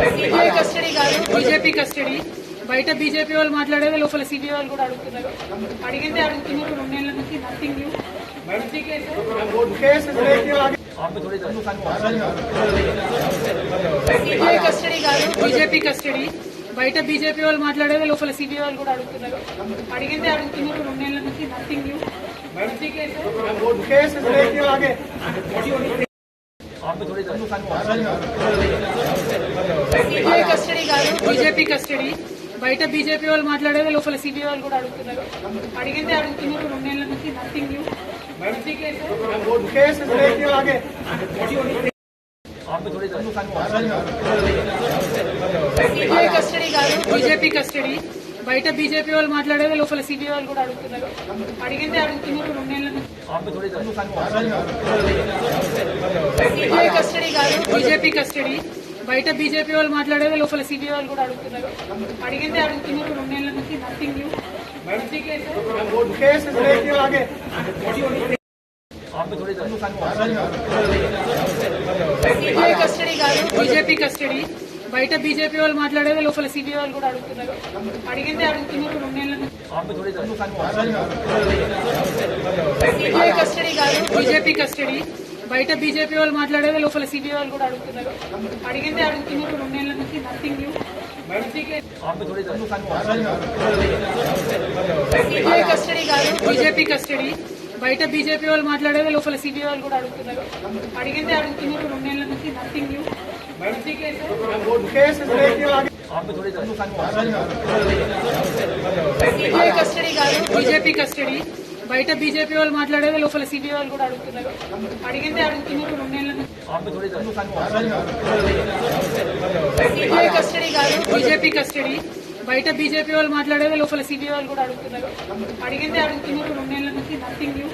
CBI custody కాదు. BJP custody. బయట BJP వాళ్ళు మాట్లాడేది లోపల సిబిఐ వాళ్ళు కూడా అడుగుతున్నారు. అడిగిందే అడుగుతున్నారు రెండేళ్ళ నుంచి నథింగ్ న్యూ సిబిఐ కస్టడీ కాదు. BJP custody. బయట బీజేపీ వాళ్ళు మాట్లాడేది లోపల సిబిఐ వాళ్ళు కూడా అడుగుతున్నారు. అడిగిందే అడుగుతున్నారు రెండేళ్ళ నుంచి నథింగ్ న్యూ సిబిఐ కస్టడీ కాదు. బీజేపీ కస్టడీ బయట బీజేపీ వాళ్ళు మాట్లాడేది లోపల సిబిఐ వాళ్ళు కూడా అడుగుతున్నారు. అడిగితే అడుగుతున్నారు. రెండేళ్ళ నుంచి నథింగ్ న్యూ సిబిఐ కస్టడీ కాదు. బీజేపీ కస్టడీ బయట బీజేపీ వాళ్ళు మాట్లాడేది లోపల సిబిఐ వాళ్ళు కూడా అడుగుతున్నారు. అడిగితే అడుగుతున్నారు. రెండేళ్ళ నుంచి. సిబిఐ కస్టడీ కాదు బీజేపీ కస్టడీ. బయట బీజేపీ వాళ్ళు మాట్లాడేది లోపల సిబిఐ వాళ్ళు కూడా అడుగుతున్నారు. అడిగిందే అడుగుతున్నారు రెండేళ్ళ నుంచి నథింగ్ న్యూ సిబిఐ కస్టడీ కాదు బీజేపీ కస్టడీ. బయట బీజేపీ వాళ్ళు మాట్లాడేది లోపల సిబిఐ వాళ్ళు కూడా అడుగుతున్నారు. అడిగిందే అడుగుతున్నారు రెండేళ్ళ నుంచి. సిబిఐ కస్టడీ కాదు బీజేపీ కస్టడీ. బయట బీజేపీ వాళ్ళు మాట్లాడేది లోపల సిబిఐ వాళ్ళు కూడా అడుగుతున్నారు. అడిగిందే అడుగుతున్నారు రెండేళ్ళ నుంచి నథింగ్ యూ సిబిఐ కస్టడీ కాదు బీజేపీ కస్టడీ బయట బీజేపీ వాళ్ళు మాట్లాడేది లోపల సిబిఐ వాళ్ళు కూడా అడుగుతున్నారు. అడిగిందే అడుగుతున్నారు రెండేళ్ళ నుంచి నథింగ్ యూ సిబిఐ కస్టడీ కాదు బీజేపీ కస్టడీ బయట బీజేపీ వాళ్ళు మాట్లాడేది లోపల సిబిఐ వాళ్ళు కూడా అడుగుతున్నారు అడిగిందే అడుగుతున్నారు రెండేళ్ళ సిబిఐ కస్టడీ కాదు బీజేపీ కస్టడీ బయట బీజేపీ వాళ్ళు మాట్లాడేది లోపల సిబిఐ వాళ్ళు కూడా అడుగుతున్నారు అడిగిందే అడుగుతున్నారు రెండేళ్ళ నుంచి నథింగ్ న్యూ